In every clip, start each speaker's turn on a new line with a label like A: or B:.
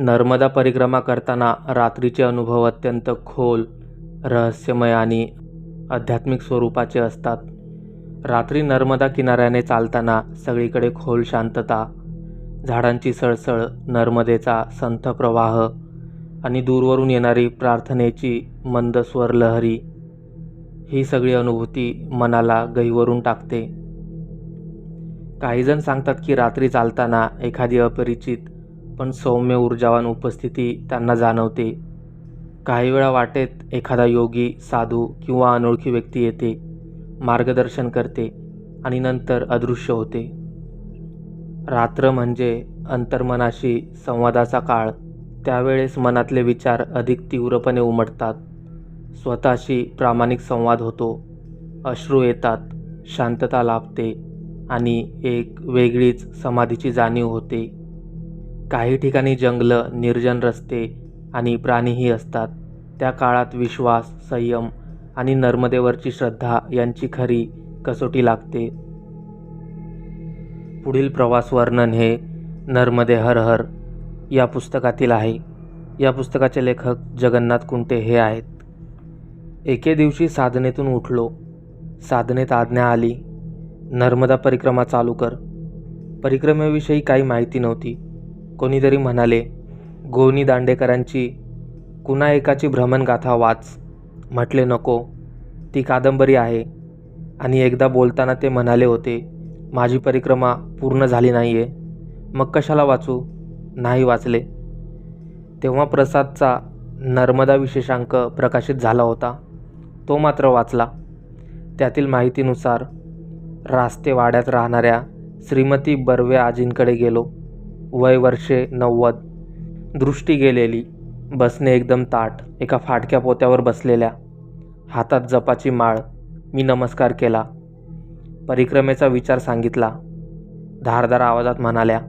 A: नर्मदा परिक्रमा करताना रात्रीचे अनुभव अत्यंत खोल रहस्यमय आणि आध्यात्मिक स्वरूपाचे असतात. रात्री नर्मदा किनाऱ्याने चालताना सगळीकडे खोल शांतता झाडांची सळसळ नर्मदेचा संथ प्रवाह आणि दूरवरून येणारी प्रार्थनेची मंद स्वर लहरी ही सगळी अनुभूती मनाला गहिवरून टाकते. काहीजण सांगतात की रात्री चालताना एखादी अपरिचित पण सौम्य ऊर्जावान उपस्थिती त्यांना जाणवते. काही वेळा वाटेत एखादा योगी साधू किंवा अनोळखी व्यक्ती येते मार्गदर्शन करते आणि नंतर अदृश्य होते. रात्र म्हणजे अंतर्मनाशी संवादाचा काळ. त्यावेळेस मनातले विचार अधिक तीव्रपणे उमटतात. स्वतःशी प्रामाणिक संवाद होतो. अश्रू येतात शांतता लाभते आणि एक वेगळीच समाधीची जाणीव होते. काही ठिकाणी जंगलं निर्जन रस्ते आणि प्राणीही असतात. त्या काळात विश्वास संयम आणि नर्मदेवरची श्रद्धा यांची खरी कसोटी लागते. पुढील प्रवास वर्णन हे नर्मदे हर हर या पुस्तकातील आहे. या पुस्तकाचे लेखक जगन्नाथ कुंटे हे आहेत. एके दिवशी साधनेतून उठलो. साधनेत आज्ञा आली. नर्मदा परिक्रमा चालू कर. परिक्रमेविषयी काही माहिती नव्हती. कोणीतरी म्हणाले गोनी दांडेकरांची कुणा एकाची भ्रमणगाथा वाच. म्हटले नको ती कादंबरी आहे. आणि एकदा बोलताना ते म्हणाले होते माझी परिक्रमा पूर्ण झाली नाही आहे मग कशाला वाचू? नाही वाचले. तेव्हा प्रसादचा नर्मदा विशेषांक प्रकाशित झाला होता. तो मात्र वाचला. त्यातील माहितीनुसार रास्ते वाड्यात राहणाऱ्या श्रीमती बर्वे आजींकडे गेलो. वय वर्षे नव्वद. दृष्टी गेलेली. बसणे एकदम ताट एका फाटक्या पोत्यावर बसलेल्या. हातात जपाची माळ. मी नमस्कार केला. परिक्रमेचा विचार सांगितला. धारदार आवाजात म्हणाल्या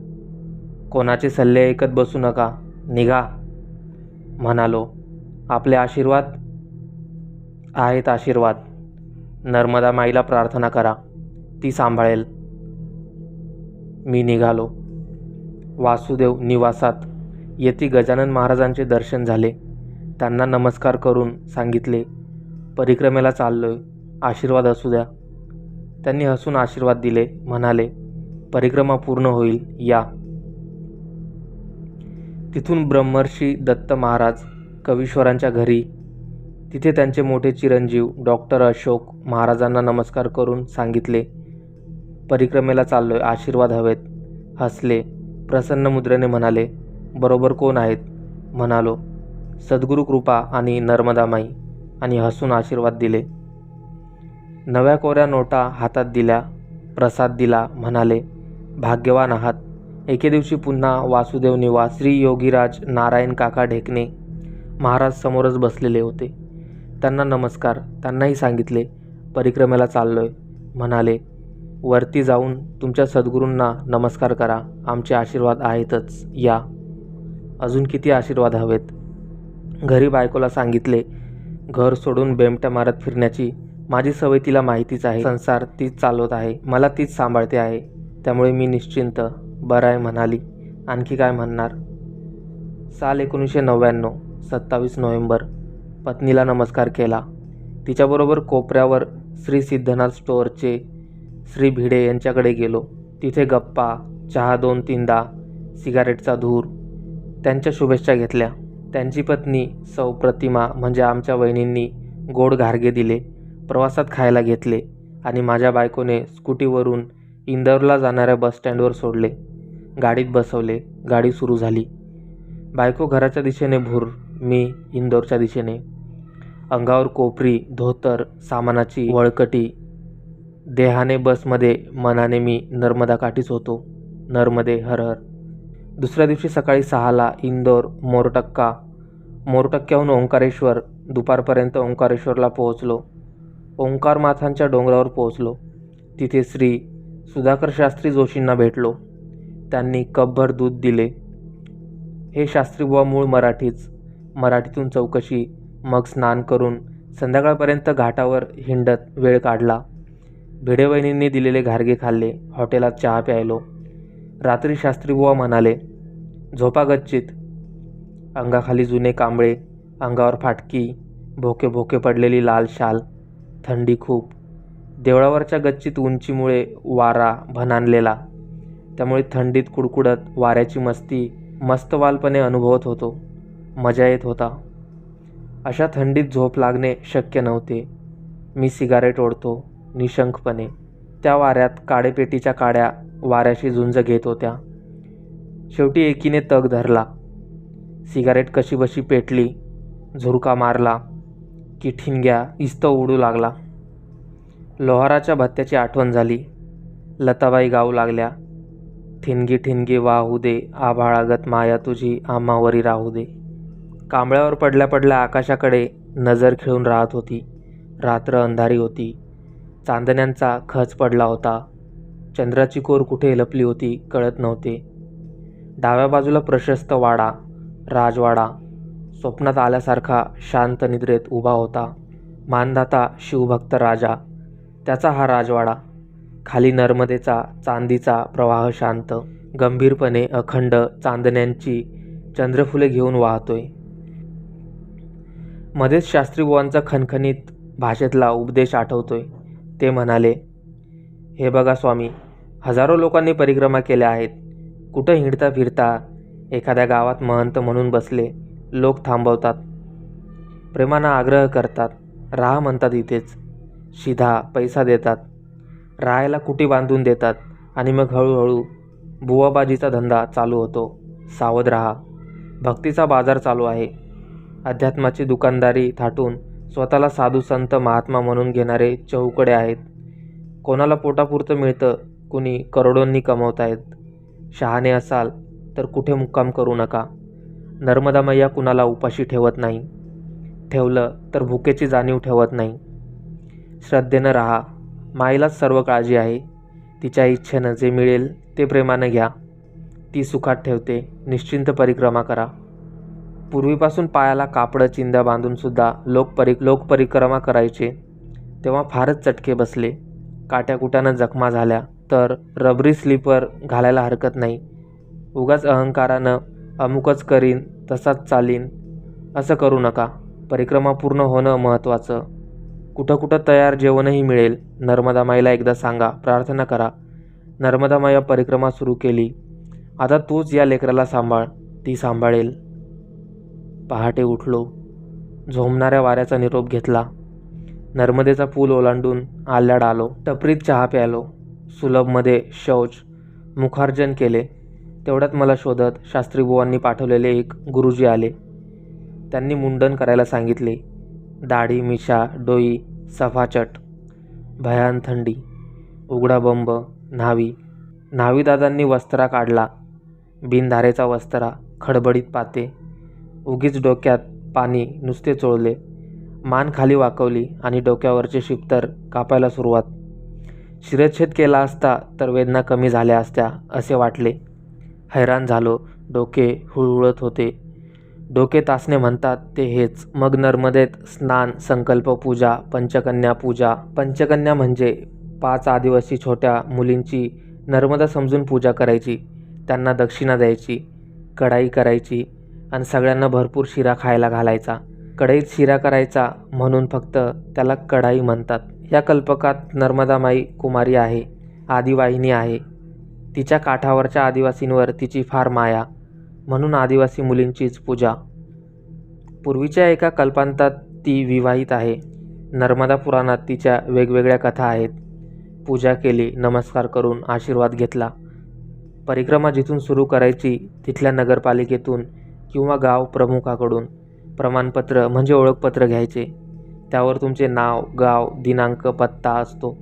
A: कोणाचे सल्ले ऐकत बसू नका. निघा. म्हणालो आपले आशीर्वाद आहेत आशीर्वाद. नर्मदा माईला प्रार्थना करा. ती सांभाळेल. मी निघालो. वासुदेव निवासात. येथे गजानन महाराजांचे दर्शन झाले. त्यांना नमस्कार करून सांगितले परिक्रमेला चाललोय. आशीर्वाद असू द्या. त्यांनी हसून आशीर्वाद दिले म्हणाले परिक्रमा पूर्ण होईल या. तिथून ब्रह्मर्षी दत्त महाराज कवीश्वरांच्या घरी. तिथे त्यांचे मोठे चिरंजीव डॉक्टर अशोक महाराजांना नमस्कार करून सांगितले परिक्रमेला चाललोय आशीर्वाद हवेत. हसले. प्रसन्न मुद्रेने म्हणाले बरोबर कोण आहेत? म्हणालो सद्गुरू कृपा आणि नर्मदामाई आणि हसून आशीर्वाद दिले. नव्या कोऱ्या नोटा हातात दिल्या प्रसाद दिला म्हणाले भाग्यवान आहात. एके दिवशी पुन्हा वासुदेव निवास श्री योगीराज नारायण काका ढेकणे महाराज समोरच बसलेले होते. त्यांना नमस्कार त्यांनाही सांगितले परिक्रमेला चाललोय. म्हणाले वरती जाऊन तुमच्या सद्गुरूंना नमस्कार करा. आमचे आशीर्वाद आहेतच या. अजून किती आशीर्वाद हवेत? घरी बायकोला सांगितले घर सोडून बेमट्या मारत फिरण्याची माझी सवय तिला माहितीच आहे. संसार तीच चालवत आहे. मला तीच सांभाळते आहे. त्यामुळे मी निश्चिंत. बरं आहे म्हणाली. आणखी काय म्हणणार? साल एकोणीसशे नव्याण्णव सत्तावीस नोव्हेंबर. पत्नीला नमस्कार केला. तिच्याबरोबर कोपऱ्यावर श्री सिद्धनाथ स्टोअरचे श्री भिडे यांच्याकडे गेलो. तिथे गप्पा चहा दोन तीनदा सिगारेटचा धूर. त्यांच्या शुभेच्छा घेतल्या. त्यांची पत्नी सौ प्रतिमा म्हणजे आमच्या वहिनींनी गोड घारगे दिले. प्रवासात खायला घेतले आणि माझ्या बायकोने स्कूटीवरून इंदौरला जाणाऱ्या बसस्टँडवर सोडले. गाडीत बसवले. गाडी सुरू झाली. बायको घराच्या दिशेने भूर मी इंदोरच्या दिशेने. अंगावर कोपरी धोतर सामानाची वळकटी देहाने बसमध्ये मनाने मी नर्मदा काठीच होतो. नर्मदे हर हर. दुसऱ्या दिवशी सकाळी सहाला इंदोर मोरटक्का. मोरटक्क्याहून ओंकारेश्वर दुपारपर्यंत ओंकारेश्वरला पोहोचलो. ओंकार माथांच्या डोंगरावर पोहोचलो. तिथे श्री सुधाकर शास्त्री जोशींना भेटलो. त्यांनी कपभर दूध दिले. हे शास्त्री बुवा मूळ मराठीच. मराठीतून चौकशी मग स्नान करून संध्याकाळपर्यंत घाटावर हिंडत वेळ काढला. भिडेवहिनींनी दिलेले घारगे खाल्ले हॉटेलात चहा प्यायलो. रात्री शास्त्रीबुवा म्हणाले झोपा गच्चीत. अंगाखाली जुने कांबळे अंगावर फाटकी भोके भोके पडलेली लाल शाल थंडी खूप. देवळावरच्या गच्चीत उंचीमुळे वारा भनानलेला. त्यामुळे थंडीत कुडकुडत वाऱ्याची मस्ती मस्तवालपणे अनुभवत होतो. मजा येत होता. अशा थंडीत झोप लागणे शक्य नव्हते. मी सिगारेट ओढतो. निशंकपणे. त्या वाऱ्यात काळेपेटीच्या काड्या वाऱ्याशी झुंज घेत होत्या. शेवटी एकीने तग धरला. सिगारेट कशीबशी पेटली झुरका मारला की ठिणग्या इस्त उडू लागला. लोहाराच्या भत्त्याची आठवण झाली. लताबाई गाऊ लागल्या. ठिणगी ठिणगी वाहू दे आभाळागत माया तुझी आम्हावरी राहू दे. कांबळ्यावर पडल्या पडल्या आकाशाकडे नजर खेळून राहत होती. रात्र अंधारी होती. चांदण्यांचा खच पडला होता. चंद्राची कोर कुठे लपली होती कळत नव्हते. डाव्या बाजूला प्रशस्त वाडा राजवाडा. स्वप्नात आल्यासारखा शांत निद्रेत उभा होता. मानदाता शिवभक्त राजा. त्याचा हा राजवाडा. खाली नर्मदेचा चांदीचा प्रवाह शांत गंभीरपणे अखंड चांदण्यांची चंद्रफुले घेऊन वाहतोय. मध्येच शास्त्रीबुवांचा खणखणीत भाषेतला उपदेश आठवतोय. ते म्हणाले हे बघा स्वामी हजारो लोकांनी परिक्रमा केल्या आहेत. कुठं हिंडता फिरता एखाद्या गावात महंत म्हणून बसले लोक थांबवतात. प्रेमानं आग्रह करतात. राहा म्हणतात इथेच. शिधा पैसा देतात. राहायला कुटी बांधून देतात. आणि मग हळूहळू बुवाबाजीचा धंदा चालू होतो. सावध राहा. भक्तीचा बाजार चालू आहे. अध्यात्माची दुकानदारी थाटून स्वतःला साधू संत महात्मा म्हणून घेणारे चौकडे आहेत. कोणाला पोटापुरतं मिळतं कुणी करोडोंनी कमवतायत. शहाणे असाल तर कुठे मुक्काम करू नका. नर्मदा मैया कुणाला उपाशी ठेवत नाही. ठेवलं तर भुकेची जाणीव ठेवत नाही. श्रद्धेनं राहा. माईलाच सर्व काळजी आहे. तिच्या इच्छेनं जे मिळेल ते प्रेमानं घ्या. ती सुखात ठेवते. निश्चिंत परिक्रमा करा. पूर्वीपासून पायाला कापडं चिंध्या बांधूनसुद्धा लोक परि लोकपरिक्रमा करायचे. तेव्हा फारच चटके बसले. काट्याकुट्यानं जखमा झाल्या तर रबरी स्लीपर घालायला हरकत नाही. उगाच अहंकारानं अमुकच करीन तसाच चालीन. असं करू नका. परिक्रमा पूर्ण होणं महत्त्वाचं. कुठं कुठं तयार जेवणही मिळेल. नर्मदा माईला एकदा सांगा प्रार्थना करा. नर्मदा माया परिक्रमा सुरू केली. आता तूच या लेकराला सांभाळ. ती सांभाळेल. पहाटे उठलो. झोमणाऱ्या वाऱ्याचा निरोप घेतला. नर्मदेचा पूल ओलांडून आल्याड आलो. टपरीत चहा प्यालो. सुलभमध्ये शौच. मुखार्जन केले. तेवढ्यात मला शोधत शास्त्रीबुवांनी पाठवलेले एक गुरुजी आले. त्यांनी मुंडन करायला सांगितले. दाढी मिशा डोई सफाचट भयान थंडी. उघडा बंब न्हावी. न्हावीदादांनी वस्त्रा काढला. बिनधारेचा वस्त्रा खडबडीत पाते. उगीच डोक्यात पाणी नुसते चोळले. मान खाली वाकवली आणि डोक्यावरचे शिपतर कापायला सुरुवात. शिरच्छेद केला असता तर वेदना कमी झाल्या असत्या असे वाटले. हैराण झालो डोके हुळहुळत होते. डोके तासणे म्हणतात ते हेच मग नर्मदेत स्नान संकल्प पूजा पंचकन्या पूजा. पंचकन्या म्हणजे पाच आदिवासी छोट्या मुलींची नर्मदा समजून पूजा करायची त्यांना दक्षिणा द्यायची कढाई करायची आणि सगळ्यांना भरपूर शिरा खायला घालायचा. कढईत शिरा करायचा म्हणून फक्त त्याला कढाई म्हणतात. या कल्पकात नर्मदामाई कुमारी आहे आदिवाहिनी आहे. तिच्या काठावरच्या आदिवासींवर तिची फार माया म्हणून आदिवासी मुलींचीच पूजा. पूर्वीच्या एका कल्पांतात ती विवाहित आहे. नर्मदा पुराणात तिच्या वेगवेगळ्या कथा आहेत. पूजा केली नमस्कार करून आशीर्वाद घेतला. परिक्रमा जिथून सुरू करायची तिथल्या नगरपालिकेतून किंवा गाव प्रमुखाकडून प्रमाणपत्र म्हणजे ओळखपत्र घ्यायचे. त्यावर तुमचे नाव गाव दिनांक पत्ता असतो.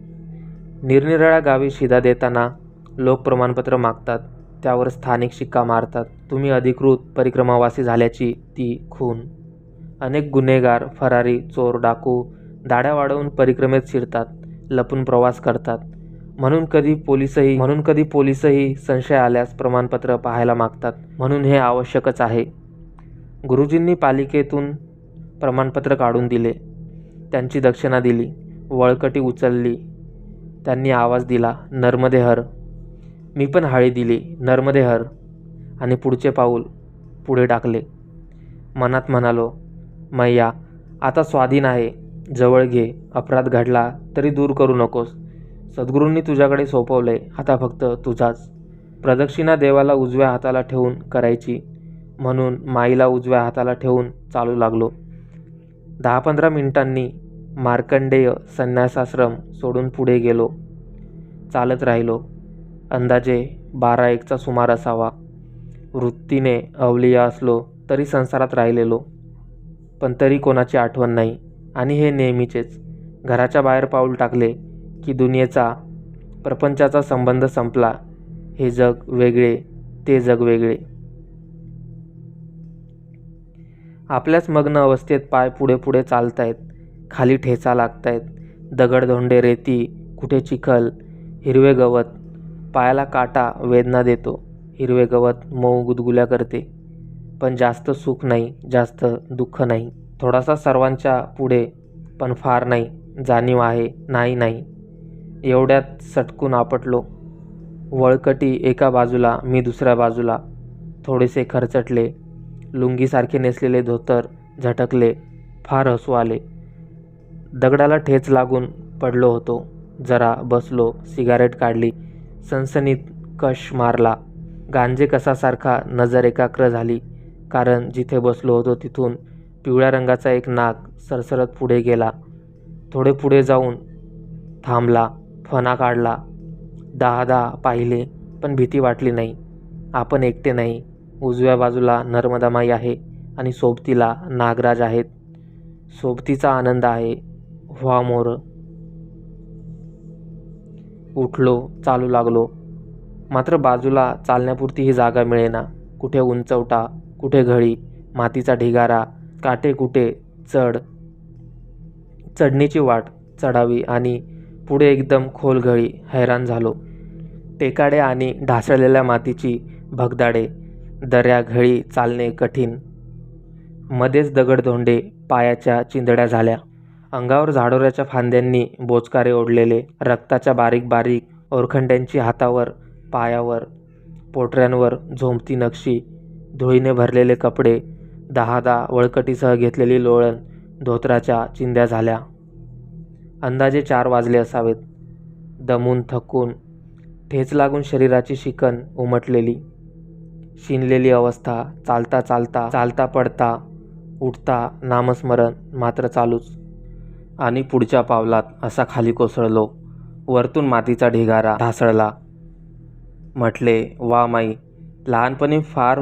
A: निरनिराळ्या गावी शिदा देताना लोक प्रमाणपत्र मागतात. त्यावर स्थानिक शिक्का मारतात. तुम्ही अधिकृत परिक्रमावासी झाल्याची ती खून. अनेक गुन्हेगार फरारी चोर डाकू दाड्या वाढवून परिक्रमेत शिरतात. लपून प्रवास करतात. म्हणून कधी पोलिसही म्हणून कधी पोलिसही संशय आल्यास प्रमाणपत्र पाहायला मागतात. म्हणून हे आवश्यकच आहे. गुरुजींनी पालिकेतून प्रमाणपत्र काढून दिले. त्यांची दक्षिणा दिली. वळकटी उचलली. त्यांनी आवाज दिला नर्मदे हर मी पण हाळी दिली नर्मदे हर आणि पुढचे पाऊल पुढे टाकले. मनात म्हणालो मैया आता स्वाधीन आहे. जवळ घे. अपराध घडला तरी दूर करू नकोस. सद्गुरूंनी तुझ्याकडे सोपवले आता फक्त तुझाच. प्रदक्षिणा देवाला उजव्या हाताला ठेवून करायची म्हणून माईला उजव्या हाताला ठेवून चालू लागलो. दहा पंधरा मिनिटांनी मार्कंडेय संन्यासाश्रम सोडून पुढे गेलो. चालत राहिलो. अंदाजे बारा एकचा सुमार असावा. वृत्तीने अवलिया असलो तरी संसारात राहिलेलो. पण तरी कोणाची आठवण नाही. आणि हे नेहमीचेच. घराच्या बाहेर पाऊल टाकले. की दुनियेचा प्रपंचाचा संबंध संपला. हे जग वेगळे ते जग वेगळे. आपल्याच मग्न अवस्थेत पाय पुढे पुढे चालतायत खाली ठेचा लागतायत. दगडधोंडे रेती कुठे चिखल? हिरवे गवत. पायाला काटा वेदना देतो. हिरवे गवत मऊ गुदगुल्या करते. पण जास्त सुख नाही जास्त दुःख नाही. थोडासा सर्वांच्या पुढे पण फार नाही. जाणीव आहे नाही नाही. एवढ्यात सटकून आपटलो. वळकटी एका बाजूला मी दुसऱ्या बाजूला. थोडेसे खरचटले. लुंगीसारखे नेसलेले धोतर झटकले. फार हसू आले. दगडाला ठेच लागून पडलो होतो. जरा बसलो सिगारेट काढली. सनसनीत कश मारला. गांजे कसासारखा नजर एकाग्र झाली. कारण जिथे बसलो होतो तिथून पिवळ्या रंगाचा एक नाग सरसरत पुढे गेला. थोडे पुढे जाऊन थांबला. फणा काढला. दहा दहा पाहिले पण भीती वाटली नाही. आपण एकटे नाही. उजव्या बाजूला नर्मदामाई आहे आणि सोबतीला नागराज आहेत. सोबतीचा आनंद आहे. व्हा मोर. उठलो चालू लागलो. मात्र बाजूला चालण्यापुरती ही जागा मिळेना. कुठे उंचवटा कुठे घळी मातीचा ढिगारा काटे कुठे चढ. चढणीची वाट चढावी आणि पुढे एकदम खोल घळी हैराण झालो. टेकाडे आणि ढासळलेल्या मातीची भगदाडे दर्याघळी चालणे कठीण. मध्येच दगडधोंडे पायाच्या चिंदड्या झाल्या. अंगावर झाडोऱ्याच्या फांद्यांनी बोचकारे ओढलेले रक्ताच्या बारीक बारीक ओरखंड्यांची हातावर पायावर पोटऱ्यांवर झोंबती नक्षी धुळीने भरलेले कपडे दहा दहा वळकटीसह घेतलेली लोळण धोत्राच्या चिंध्या झाल्या. अंदाजे चार वाजले असावेत. दमून थकून ठेच लागून शरीराची शिकण उमटलेली. शिनलेली अवस्था चालता चालता चालता पडता उठता नामस्मरण मात्र चालूच. आणि पुढच्या पावलात असा खाली कोसळलो वरतून मातीचा ढिगारा ढासळला. म्हटले वा माई लहानपणी फार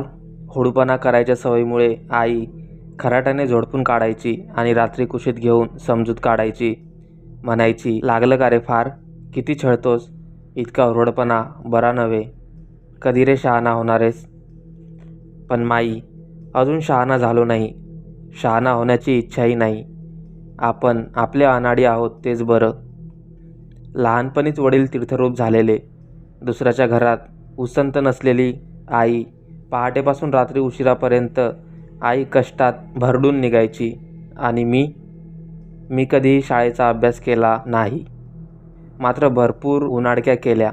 A: होडूपणा करायच्या सवयीमुळे आई खराट्याने झोडपून काढायची आणि रात्री कुशीत घेऊन समजूत काढायची. म्हणायची लागलं का रे फार? किती छळतोस? इतका हुरडपणा बरा नव्हे. कधी रे शहाणा होणारेस? पण माई अजून शहाणा झालो नाही. शहाणा होण्याची इच्छाही नाही. आपण आपले अनाडी आहोत तेच बरं. लहानपणीच वडील तीर्थरूप झालेले. दुसऱ्याच्या घरात उसंत नसलेली आई पहाटेपासून रात्री उशिरापर्यंत आई कष्टात भरडून निघायची. आणि मी? मी कधीही शाळेचा अभ्यास केला नाही. मात्र भरपूर उन्हाडक्या केल्या.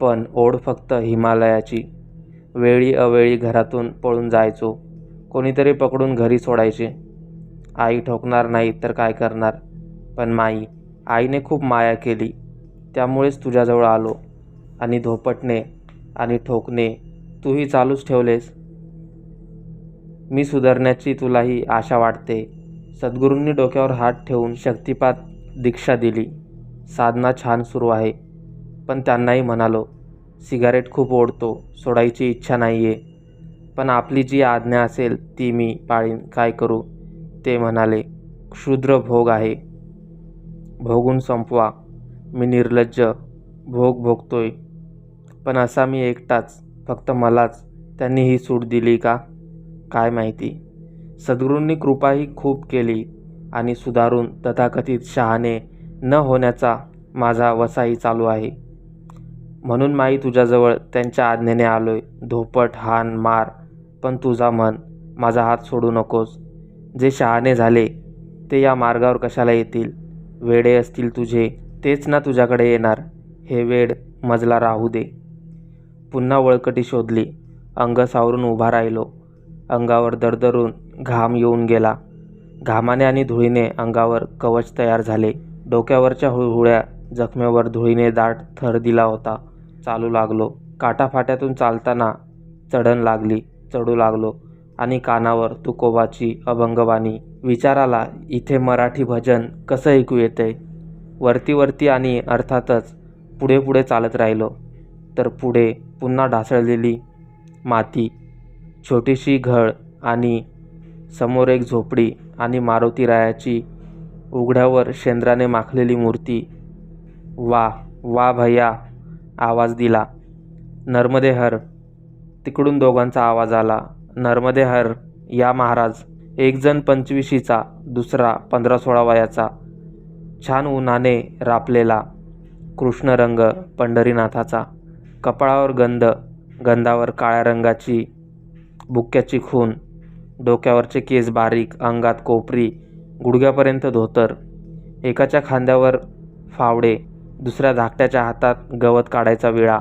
A: पण ओढ फक्त हिमालयाची. वेळी अवेळी घरातून पळून जायचो. कोणीतरी पकडून घरी सोडायचे. आई ठोकणार नाही तर काय करणार? पण माई आईने खूप माया केली. त्यामुळेच तुझ्याजवळ आलो. आणि धोपटणे आणि ठोकणे तूही चालूच ठेवलेस. मी सुधारण्याची तुलाही आशा वाटते. सद्गुरूंनी डोक्यावर हात ठेवून शक्तिपात दीक्षा दिली. साधना छान सुरू आहे. पण त्यांनाही म्हणालो सिगारेट खूप ओढतो सोडायची इच्छा नाही आहे पण आपली जी आज्ञा असेल ती मी पाळीन. काय करू? ते म्हणाले क्षुद्र भोग आहे. भोगून संपवा. मी निर्लज्ज. भोग भोगतोय. पण असा मी एकटाच. फक्त मलाच. त्यांनी ही सूट दिली का? काय माहिती? सद्गुरूंनी कृपाही खूप केली आणि सुधारून तथाकथित शहाणे न होण्याचा माझा वसाही चालू आहे. म्हणून माई तुझ्याजवळ त्यांच्या आज्ञेने आलोय. धोपट हान मार पण तुझा मन माझा हात सोडू नकोस. जे शहाणे झाले ते या मार्गावर कशाला येतील? वेडे असतील तुझे तेच ना तुझ्याकडे येणार. हे वेड मजला राहू दे. पुन्हा वळकटी शोधली. अंग सावरून उभा राहिलो. अंगावर दरदरून घाम येऊन गेला. घामाने आणि धुळीने अंगावर कवच तयार झाले. डोक्यावरच्या हुळहुळ्या जखमेवर धुळीने दाट थर दिला होता. चालू लागलो. काटाफाट्यातून चालताना चढण लागली. चढू लागलो. आणि कानावर तुकोबाची अभंगवाणी. विचाराला इथे मराठी भजन कसं ऐकू येते? वरती वरती आणि अर्थातच पुढे पुढे चालत राहिलो. तर पुढे पुन्हा ढासळलेली माती छोटीशी घळ आणि समोर एक झोपडी आणि मारुती रायाची उघड्यावर शेंद्राने माखलेली मूर्ती. वा वा भैया आवाज दिला. नर्मदे हर तिकडून दोघांचा आवाज आला. नर्मदे हर या महाराज एकजण पंचवीशीचा दुसरा पंधरा सोळा वयाचा. छान उन्हाने रापलेला कृष्णरंग पंढरीनाथाचा. कपाळावर गंध गंधावर काळ्या रंगाची बुक्क्याची खून. डोक्यावरचे केस बारीक अंगात कोपरी गुडघ्यापर्यंत धोतर एकाच्या खांद्यावर फावडे दुसऱ्या धाकट्याच्या हातात गवत काढायचा विळा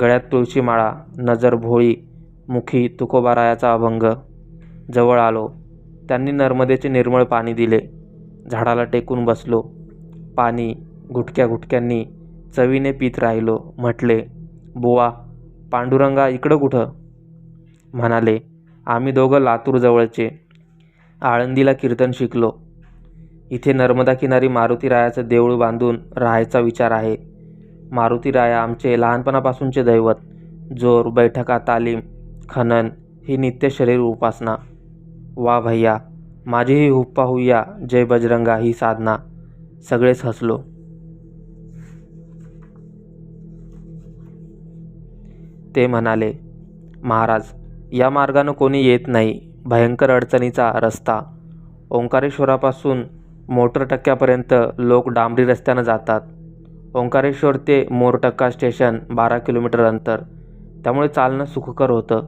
A: गळ्यात तुळशी माळा नजर भोळी मुखी तुकोबारायाचा अभंग. जवळ आलो. त्यांनी नर्मदेचे निर्मळ पाणी दिले. झाडाला टेकून बसलो. पाणी गुटक्या गुटक्यांनी चवीने पीत राहिलो. म्हटले बुवा पांडुरंगा इकडं कुठं? म्हणाले आम्ही दोघं लातूरजवळचे. आळंदीला कीर्तन शिकलो. इथे नर्मदा किनारी मारुती रायाचं देऊळ बांधून राहायचा विचार आहे. मारुती राया आमचे लहानपणापासूनचे दैवत. जोर बैठका तालीम खनन ही नित्य शरीर उपासना. वा भैया माझीही हुप्पा हुय्या जय बजरंगा ही साधना. सगळेच हसलो. ते म्हणाले महाराज या मार्गानं कोणी येत नाही भयंकर अडचणीचा रस्ता. ओंकारेश्वरापासून मोटर टक्क्यापर्यंत लोक डांबरी रस्त्यानं जातात. ओंकारेश्वर ते मोरटक्का स्टेशन बारा किलोमीटर अंतर. त्यामुळे चालणं सुखकर होतं.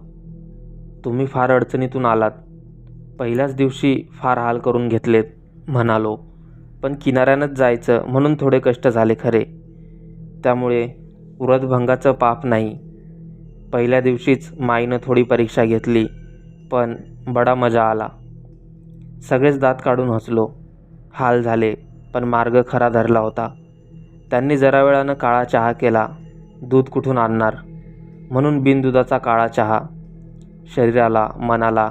A: तुम्ही फार अडचणीतून आलात. पहिल्याच दिवशी फार हाल करून घेतलेत म्हणालो. पण किनाऱ्यानंच जायचं म्हणून थोडे कष्ट झाले खरे. त्यामुळे व्रतभंगाचं पाप नाही. पहिल्या दिवशीच माईनं थोडी परीक्षा घेतली पण बडा मजा आला. सगळेच दात काढून हसलो. हाल झाले पण मार्ग खरा धरला होता. त्यांनी जरा वेळानं काळा चहा केला दूध कुठून आणणार? म्हणून बिनदुधाचा काळा चहा. शरीराला मनाला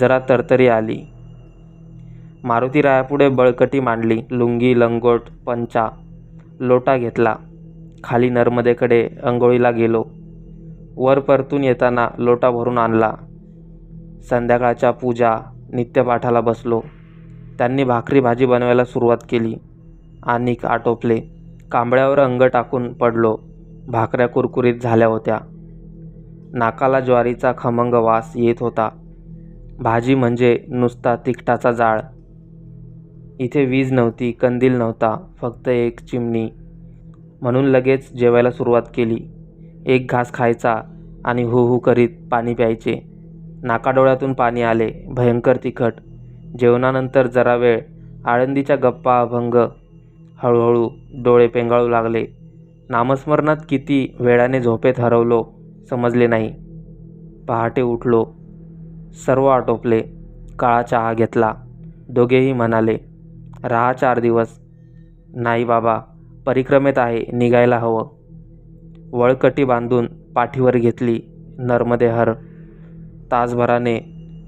A: जरा तरतरी आली. मारुती रायापुढे बळकटी मांडली लुंगी लंगोट पंचा लोटा घेतला. खाली नर्मदेकडे अंघोळीला गेलो. वर परतून येताना लोटा भरून आणला. संध्याकाळच्या पूजा नित्यपाठाला बसलो. त्यांनी भाकरी भाजी बनवायला सुरुवात केली. आणि आटोपले. कांबळ्यावर अंग टाकून पडलो. भाकऱ्या कुरकुरीत झाल्या होत्या. नाकाला ज्वारीचा खमंग वास येत होता. भाजी म्हणजे नुसता तिखटाचा जाळ. इथे वीज नव्हती कंदील नव्हता फक्त एक चिमणी. म्हणून लगेच जेवायला सुरुवात केली. एक घास खायचा आणि हु हु करीत पाणी प्यायचे. नाकाडोळ्यातून पाणी आले. भयंकर तिखट. जेवणानंतर जरा वेळ आळंदीच्या गप्पा अभंग हळूहळू डोळे पेंगाळू लागले. नामस्मरणात किती वेळाने झोपेत हरवलो समजले नाही. पहाटे उठलो. सर्व आटोपले. काळा चहा घेतला. दोघेही म्हणाले राहा चार दिवस. नाही बाबा परिक्रमेत आहे. निघायला हवं. वळकटी बांधून पाठीवर घेतली नर्मदेहर. तासभराने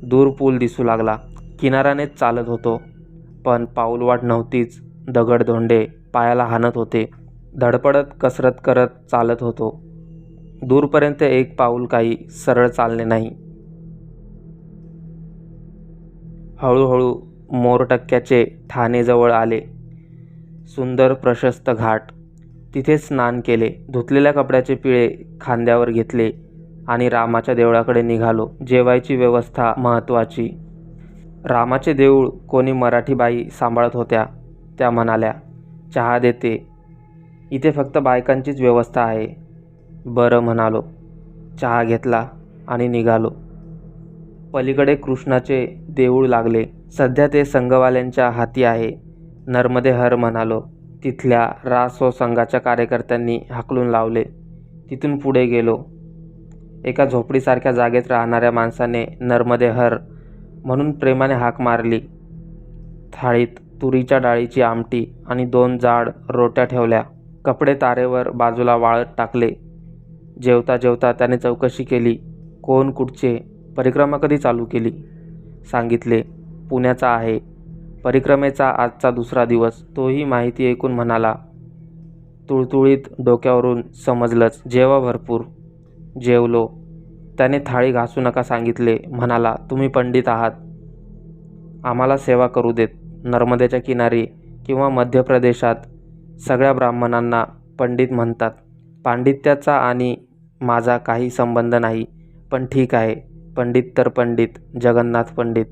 A: दूर पूल दिसू लागला. किनाऱ्यानेच चालत होतो. पण पाऊलवाट नव्हतीच. दगडधोंडे पायाला हाणत होते. धडपडत कसरत करत चालत होतो. दूरपर्यंत एक पाऊल काही सरळ चालणे नाही. हळूहळू मोरटक्क्याचे ठाणेजवळ आले. सुंदर प्रशस्त घाट. तिथे स्नान केले धुतलेल्या कपड्याचे पिळे खांद्यावर घेतले आणि रामाच्या देवळाकडे निघालो. जेवायची व्यवस्था महत्त्वाची. रामाचे देऊळ कोणी मराठी बाई सांभाळत होत्या त्या म्हणाल्या चहा देते. इथे फक्त बायकांचीच व्यवस्था आहे. बरं म्हणालो. चहा घेतला आणि निघालो. पलीकडे कृष्णाचे देऊळ लागले. सध्या ते संघवाल्यांच्या हाती आहे नर्मदे हर म्हणालो. तिथल्या रासो संघाच्या कार्यकर्त्यांनी हाकलून लावले. तिथून पुढे गेलो. एका झोपडीसारख्या जागेत राहणाऱ्या माणसाने नर्मदे हर म्हणून प्रेमाने हाक मारली. थाळीत तुरीच्या डाळीची आमटी आणि दोन जाड रोट्या ठेवल्या. कपडे तारेवर बाजूला वाळत टाकले. जेवता जेवता त्याने चौकशी केली. कोण कुठचे? परिक्रमा कधी चालू केली? सांगितले. पुण्याचा आहे. परिक्रमेचा आजचा दुसरा दिवस तोही माहिती ऐकून म्हणाला तुळतुळीत डोक्यावरून समजलंच. जेवा भरपूर जेवलो त्याने थाळी घासू नका सांगितले. म्हणाला तुम्ही पंडित आहात. आम्हाला सेवा करू देत. नर्मदेच्या किनारी किंवा मध्य प्रदेशात सगळ्या ब्राह्मणांना पंडित म्हणतात. पांडित्याचा आणि माझा काही संबंध नाही. पण ठीक आहे. पंडित तर पंडित जगन्नाथ पंडित.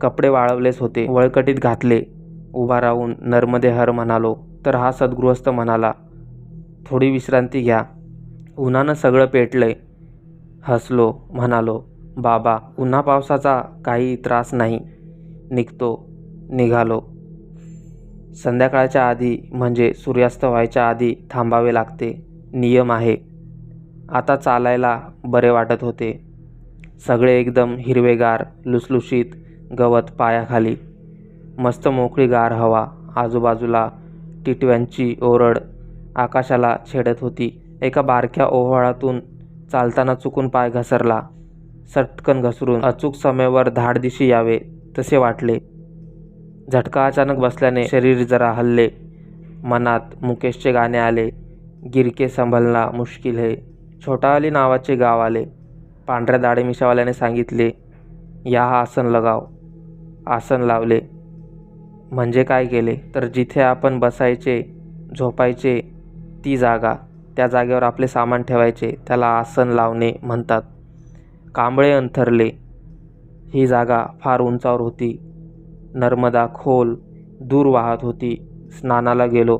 A: कपडे वाळवलेच होते. वळकटीत घातले. उभा राहून नर्मदे हर म्हणालो तर हा सद्गृहस्थ म्हणाला थोडी विश्रांती घ्या. उन्हानं सगळं पेटलंय. हसलो म्हणालो बाबा उन्हा पावसाचा काही त्रास नाही. निघतो निघालो. संध्याकाळच्या आधी म्हणजे सूर्यास्त व्हायच्या आधी थांबावे लागते. नियम आहे. आता चालायला बरे वाटत होते. सगळे एकदम हिरवेगार लुसलुशीत गवत पायाखाली. मस्त मोकळी गार हवा. आजूबाजूला टिटव्यांची ओरड आकाशाला छेडत होती. एका बारक्या ओव्हाळातून चालताना चुकून पाय घसरला. सटकन घसरून अचूक समेवर धाडदिशी यावे तसे वाटले. झटका अचानक बसल्याने शरीर जरा हल्ले. मनात मुकेशचे गाणे आले गिरके संभलना मुश्किल हे. छोटावाली नावाचे गाव आले. पांढऱ्या दाढे मिशावाल्याने सांगितले या हा आसन लगाव. आसन लावले. म्हणजे काय केले? तर जिथे आपण बसायचे झोपायचे ती जागा त्या जागेवर आपले सामान ठेवायचे त्याला आसन लावणे म्हणतात. कांबळे अंथरले. ही जागा फार उंचावर होती. नर्मदा खोल दूर वाहत होती. स्नानाला गेलो.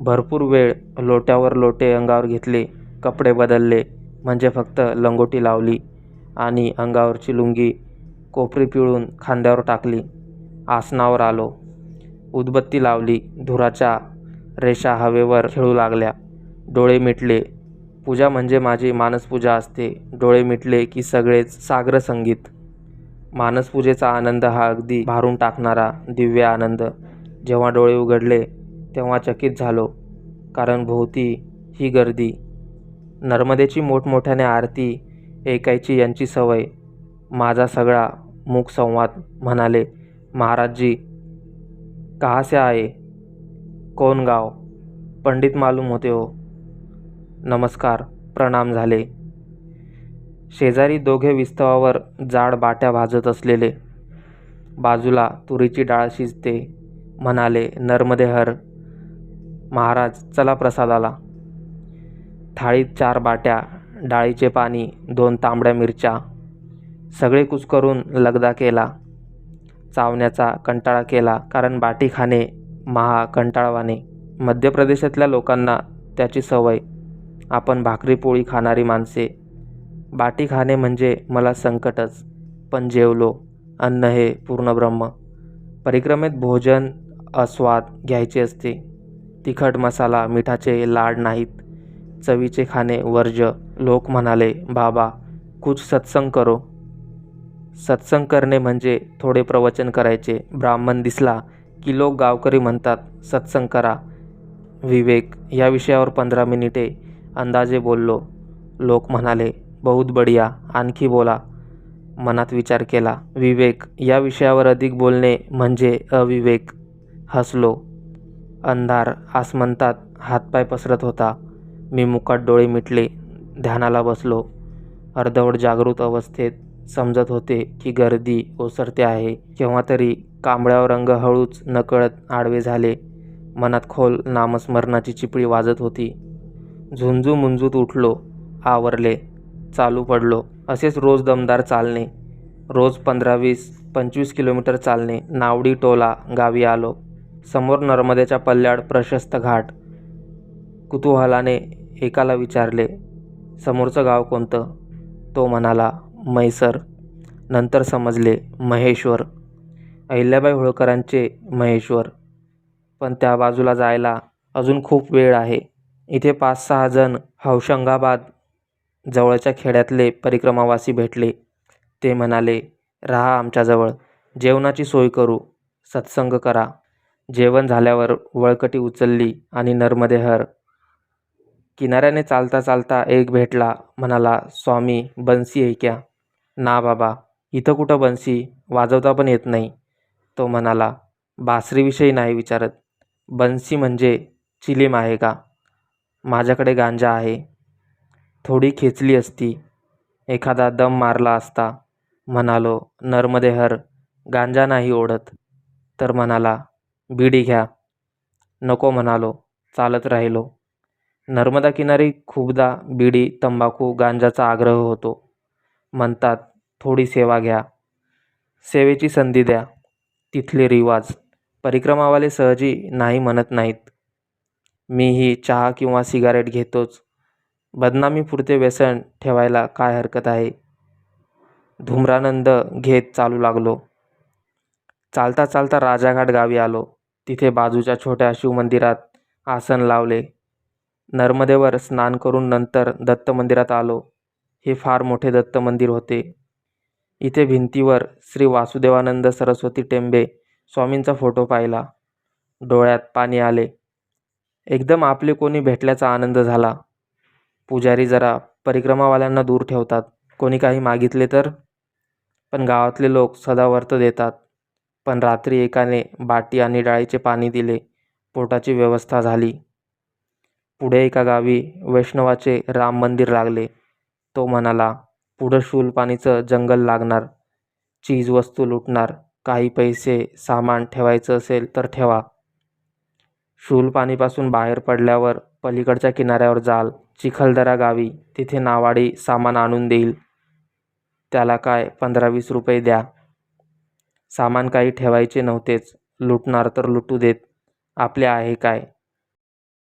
A: भरपूर वेळ लोट्यावर लोटे अंगावर घेतले कपडे बदलले म्हणजे फक्त लंगोटी लावली आणि अंगावरची लुंगी कोपरी पिळून खांद्यावर टाकली. आसनावर आलो. उदबत्ती लावली. धुराच्या रेषा हवेवर खेळू लागल्या. डोळे मिटले. पूजा म्हणजे माझी मानसपूजा असते. डोळे मिटले की सगळेच सागर संगीत. मानसपूजेचा आनंद हा अगदी भारून टाकणारा दिव्य आनंद. जेव्हा डोळे उघडले तेव्हा चकित झालो. कारण भोवती ही गर्दी. नर्मदेची मोठमोठ्याने आरती ऐकायची यांची सवय. माझा सगळा मूक संवाद म्हणाले महाराजजी कहासे आहे? कोण गाव? पंडित मालूम होते हो. नमस्कार प्रणाम झाले. शेजारी दोघे विस्तवावर जाड बाट्या भाजत असलेले. बाजूला तुरीची डाळ शिजते म्हणाले नर्मदेहर महाराज चला प्रसादाला. थाळीत चार बाट्या डाळीचे पाणी दोन तांबड्या मिरच्या सगळे कुचकरून लगदा केला. चावण्याचा कंटाळा केला कारण बाटी खाणे महा कंटाळवाणे. मध्य प्रदेशातल्या लोकांना त्याची सवय. आपण भाकरी पोळी खाणारी माणसे. बाटी खाणे म्हणजे मला संकटच. पण जेवलो. अन्न हे पूर्ण ब्रह्म. परिक्रमेत भोजन आस्वाद घ्यायचे असते. तिखट मसाला मिठाचे लाड नाहीत. चवीचे खाणे वर्ज लोक म्हणाले बाबा कुछ सत्संग करो. सत्संग करणे म्हणजे थोडे प्रवचन करायचे. ब्राह्मण दिसला की लोक गावकरी म्हणतात सत्संग करा. विवेक या विषयावर पंधरा मिनिटे अंदाजे बोललो. लोक म्हणाले बहुत बढिया आणखी बोला. मनात विचार केला विवेक या विषयावर अधिक बोलणे म्हणजे अविवेक. हसलो. अंधार आसमंतात हातपाय पसरत होता. मी मुकाट डोळे मिटले ध्यानाला बसलो. अर्धवट जागृत अवस्थेत समजत होते की गर्दी ओसरते आहे. केव्हा तरी कांबळ्यावर रंग हळूच नकळत आडवे झाले. मनात खोल नामस्मरणाची चिपळी वाजत होती. झुंजू मुंजूत उठलो आवरले चालू पडलो. असेच रोज दमदार चालणे. रोज पंधरा वीस पंचवीस किलोमीटर चालणे. नावडी टोला गावी आलो. समोर नर्मदेच्या पल्ल्याड प्रशस्त घाट. कुतूहलाने एकाला विचारले समोरचं गाव कोणतं? तो म्हणाला म्हैसर नंतर समजले महेश्वर अहिल्याबाई होळकरांचे महेश्वर. पण त्या बाजूला जायला अजून खूप वेळ आहे. इथे पाच सहा जण हौशंगाबाद जवळच्या खेड्यातले परिक्रमावासी भेटले. ते म्हणाले राहा आमच्याजवळ जेवणाची सोय करू सत्संग करा. जेवण झाल्यावर वळकटी उचलली आणि नर्मदे हर किनाऱ्याने चालता चालता एक भेटला म्हणाला स्वामी बन्सी ऐक्या. ना बाबा इथं कुठं बन्सी वाजवता पण येत नाही. तो म्हणाला बासरीविषयी नाही विचारत. बन्सी म्हणजे चिलीम आहे का? माझ्याकडे गांजा आहे. थोडी खेचली असती. एखादा दम मारला असता. म्हणालो नर्मदे हर गांजा नाही ओढत. तर म्हणाला बिडी घ्या. नको म्हणालो चालत राहिलो. नर्मदा किनारी खूपदा बिडी तंबाखू गांजाचा आग्रह होतो. म्हणतात थोडी सेवा घ्या. सेवेची संधी द्या. तिथले रिवाज. परिक्रमावाले सहजी नाही म्हणत नाहीत. मीही चहा किंवा सिगारेट घेतोच. बदनामी पुरते व्यसन ठेवायला काय हरकत आहे? धुम्रानंद घेत चालू लागलो. चालता चालता राजाघाट गावी आलो. तिथे बाजूच्या छोट्या शिवमंदिरात आसन लावले. नर्मदेवर स्नान करून नंतर दत्त मंदिरात आलो. हे फार मोठे दत्त मंदिर होते. इथे भिंतीवर श्री वासुदेवानंद सरस्वती टेंबे स्वामींचा फोटो पाहिला. डोळ्यात पाणी आले. एकदम आपले कोणी भेटल्याचा आनंद झाला. पुजारी जरा परिक्रमावाल्यांना दूर ठेवतात. कोणी काही मागितले तर? पण गावातले लोक सदावर्त देतात. पण रात्री एकाने बाटी आणि डाळीचे पाणी दिले. पोटाची व्यवस्था झाली. पुढे एका गावी वैष्णवाचे राम मंदिर लागले. तो म्हणाला पुढं शूलपाणीचं जंगल लागणार. चीजवस्तू लुटणार. काही पैसे सामान ठेवायचं असेल तर ठेवा. शूलपाणीपासून बाहेर पडल्यावर पलीकडच्या किनाऱ्यावर जाल. चिखलदरा गावी. तिथे नावाडी सामान आणून देईल. त्याला काय पंधरा वीस रुपये द्या. सामान काही ठेवायचे नव्हतेच. लुटणार तर लुटू देत. आपले आहे काय?